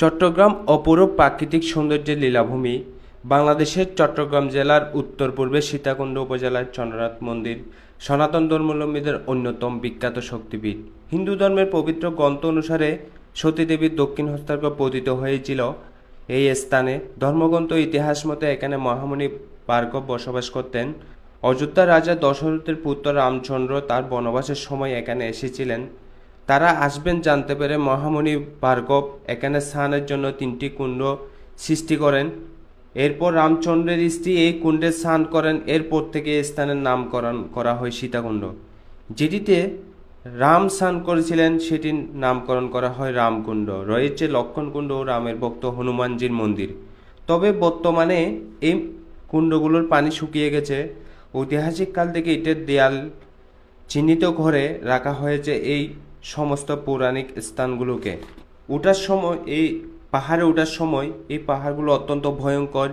চট্টগ্রাম অপরূপ প্রাকৃতিক সৌন্দর্যের লীলাভূমি, বাংলাদেশের চট্টগ্রাম জেলার উত্তর পূর্বে সীতাকুণ্ড উপজেলার চন্দ্রনাথ মন্দির, সনাতন ধর্মাবলম্বীদের অন্যতম বিখ্যাত শক্তিপীঠ। হিন্দু ধর্মের পবিত্র গ্রন্থ অনুসারে সতীদেবীর দক্ষিণ হস্তার্ঘ পতিত হয়েছিল। এই স্থানে ধর্মগ্রন্থ ইতিহাস মতে এখানে মহামণি ভার্গব বসবাস করতেন। অযোধ্যা রাজা দশরথের পুত্র রামচন্দ্র তার বনবাসের সময় এখানে এসেছিলেন। তারা আসবেন জানতে পেরে মহামণি ভার্গব এখানে স্নানের জন্য তিনটি কুণ্ড সৃষ্টি করেন। এরপর রামচন্দ্রের স্ত্রী এই কুণ্ডে স্নান করেন। এরপর থেকে এই স্থানের নামকরণ করা হয় সীতাকুণ্ড। যেটিতে রাম স্নান করেছিলেন, সেটির নামকরণ করা হয় রামকুণ্ড। রয়েছে লক্ষণকুণ্ড ও রামের ভক্ত হনুমানজির মন্দির। তবে বর্তমানে এই কুণ্ডগুলোর পানি শুকিয়ে গেছে। ঐতিহাসিক কাল থেকে ইটের দেয়াল চিহ্নিত করে রাখা হয়েছে। এই সমস্ত পৌরাণিক স্থানগুলোকে। ওঠার সময়, এই পাহাড়ে ওঠার সময়, এই পাহাড়গুলো অত্যন্ত ভয়ঙ্কর।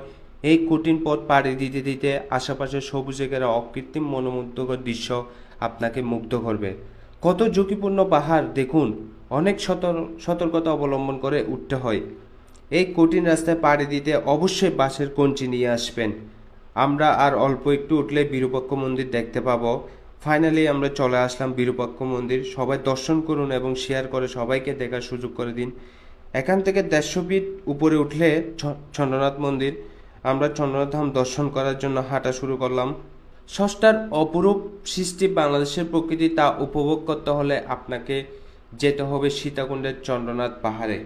এই কঠিন পথ পাড়ি দিতে দিতে আশেপাশে সবুজে ঘেরা অকৃত্রিম মনোমুগ্ধকর দৃশ্য আপনাকে মুগ্ধ করবে। কত ঝুঁকিপূর্ণ পাহাড়, দেখুন, অনেক সতর্কতা অবলম্বন করে উঠতে হয়। এই কঠিন রাস্তায় পাড়ি দিতে অবশ্যই বাসের কঞ্চি নিয়ে আসবেন। আমরা আর অল্প একটু উঠলে বিরূপাক্ষ মন্দির দেখতে পাবো। ফাইনালি আমরা চলে আসলাম বিরূপাক্ষ মন্দির। সবাই দর্শন করুন এবং শেয়ার করে সবাইকে দেখার সুযোগ করে দিন। এখান থেকে দেড়শো ফিট উপরে উঠলে চন্দ্রনাথ মন্দির। আমরা চন্দ্রনাথ ধাম দর্শন করার জন্য হাঁটা শুরু করলাম। ষষ্ঠার অপরূপ সৃষ্টি বাংলাদেশের প্রকৃতি তা উপভোগ করতে হলে আপনাকে যেতে হবে সীতাকুণ্ডের চন্দ্রনাথ পাহাড়ে।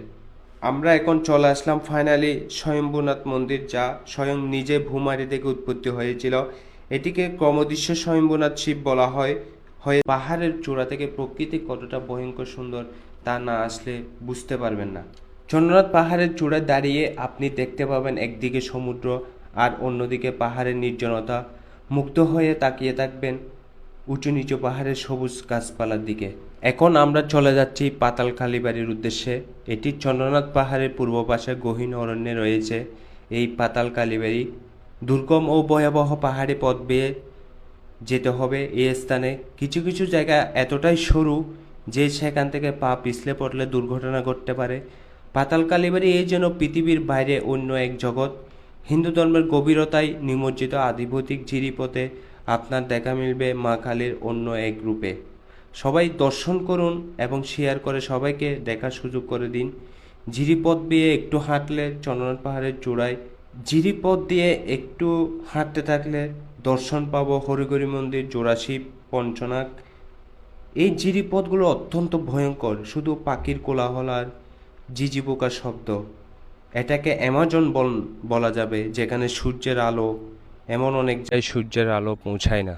আমরা এখন চলে আসলাম ফাইনালি স্বয়ম্ভূনাথ মন্দির যা স্বয়ং নিজে ভূমারি থেকে উৎপত্তি হয়েছিল। এটিকে ক্রমদৃশ্য স্বয়ম্ভূনাথ শিব বলা হয়। হয়ে পাহাড়ের চূড়া থেকে প্রকৃতি কতটা ভয়ঙ্কর সুন্দর তা না আসলে বুঝতে পারবেন না। চন্দ্রনাথ পাহাড়ের চূড়ায় দাঁড়িয়ে আপনি দেখতে পাবেন একদিকে সমুদ্র আর অন্যদিকে পাহাড়ের নির্জনতা। মুগ্ধ হয়ে তাকিয়ে থাকবেন উঁচু নিচু পাহাড়ের সবুজ গাছপালার দিকে। এখন আমরা চলে যাচ্ছি পাতাল কালীবাড়ির উদ্দেশ্যে। এটি চন্দ্রনাথ পাহাড়ের পূর্ব পাশে গহীন অরণ্যে রয়েছে। এই পাতাল কালীবাড়ি দুর্গম ও ভয়াবহ পাহাড়ি পথ বেয়ে যেতে হবে এই স্থানে। কিছু কিছু জায়গা এতটাই সরু যে সেখান থেকে পা পিছলে পড়লে দুর্ঘটনা ঘটতে পারে। পাতাল কালীবাড়ি এই যেন পৃথিবীর বাইরে অন্য এক জগৎ। হিন্দু ধর্মের গভীরতায় নিমজ্জিত আধিভৌতিক ঝিরিপথে আপনার দেখা মিলবে মা কালীর অন্য এক রূপে। সবাই দর্শন করুন এবং শেয়ার করে সবাইকে দেখার সুযোগ করে দিন। ঝিরিপথ দিয়ে একটু হাঁটলে চন্দ্রনাথ পাহাড়ের চূড়ায় ঝিরিপথ দিয়ে একটু হাঁটতে থাকলে দর্শন পাবো হরিগরি মন্দির জোড়াশিব পঞ্চনাগ। এই জিরিপথগুলো অত্যন্ত ভয়ঙ্কর, শুধু পাখির কোলাহল আর ঝিঝি পোকার শব্দ। এটাকে অ্যামাজন বল বলা যাবে, যেখানে সূর্যের আলো এমন অনেক জায়গায় সূর্যের আলো পৌঁছায় না।